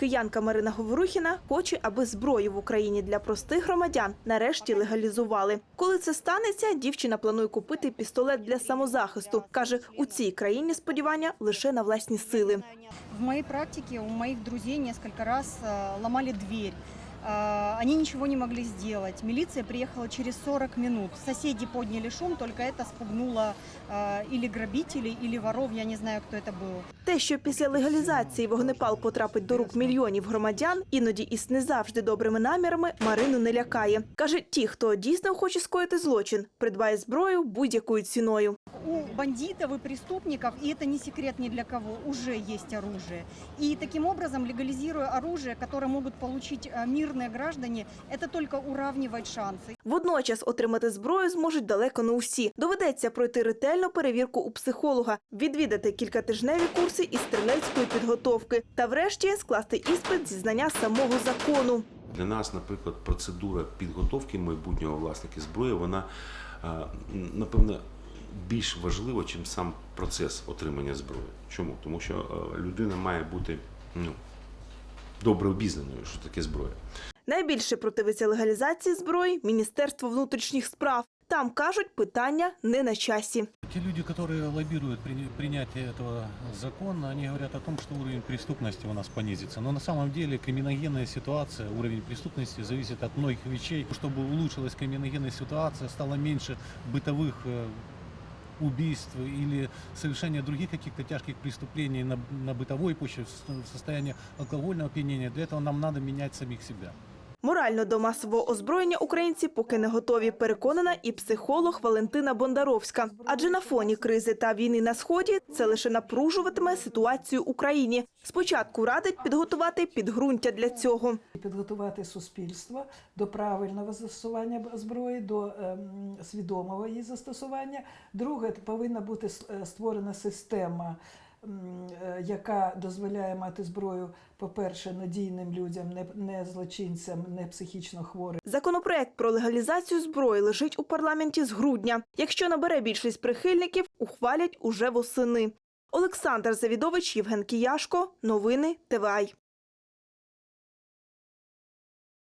Киянка Марина Говорухіна хоче, аби зброю в Україні для простих громадян нарешті легалізували. Коли це станеться, дівчина планує купити пістолет для самозахисту. каже, у цій країні сподівання лише на власні сили. В моїй практиці у моїх друзів кілька раз ламали ломали дверь. Э, Они ничего не могли сделать. Милиция приехала через 40 минут. Соседи подняли шум, только это спугнуло э, или грабителей, или воров. Я не знаю, кто это был. Те, що після легалізації вогнепал потрапить до рук мільйонів громадян, іноді із не завжди добрими намірами, Марину не лякає. Каже, ті, хто дійсно хоче скоїти злочин, придбає зброю будь-якою ціною. У бандитов и преступников, и это не секрет ни для кого, уже есть оружие. И таким образом, легализируя оружие, которое могут получить э, мирные граждане, это только уравнивает шансы. Водночас отримати зброю зможуть далеко не усі. Доведеться пройти ретельну перевірку у психолога, відвідати кількатижневі курси із стрілецької підготовки та, врешті, скласти іспит зі знання самого закону. Для нас, наприклад, процедура підготовки майбутнього власника зброї, вона е, напевно більш важлива, ніж сам процес отримання зброї. Чому? Тому що е, людина має бути ну, добре обізнаною, що таке зброя. Найбільше противиться легалізації зброї Міністерство внутрішніх справ. Там кажуть, питання не на часі. Те люди, которые лоббируют при- принятие этого закона, они говорят о том, что уровень преступности у нас понизится. Но на самом деле криминогенная ситуация, уровень преступности зависит от многих вещей. Чтобы улучшилась криминогенная ситуация, стало меньше бытовых э, убийств или совершения других каких-то тяжких преступлений на, на бытовой почве, в состоянии алкогольного опьянения. Для этого нам надо менять самих себя. Морально до масового озброєння українці поки не готові, переконана і психолог Валентина Бондаровська. Адже на фоні кризи та війни на сході це лише напружуватиме ситуацію Україні. Спочатку радить підготувати підґрунтя для цього. підготувати суспільство до правильного застосування зброї, до ем, свідомого її застосування. Друге, повинна бути е, створена система, яка дозволяє мати зброю, по-перше, надійним людям, не, не злочинцям, не психічно хворим. Законопроект про легалізацію зброї лежить у парламенті з грудня. Якщо набере більшість прихильників, ухвалять уже восени. Олександр Завідович, Євген Кіяшко. Новини ТВАЙ.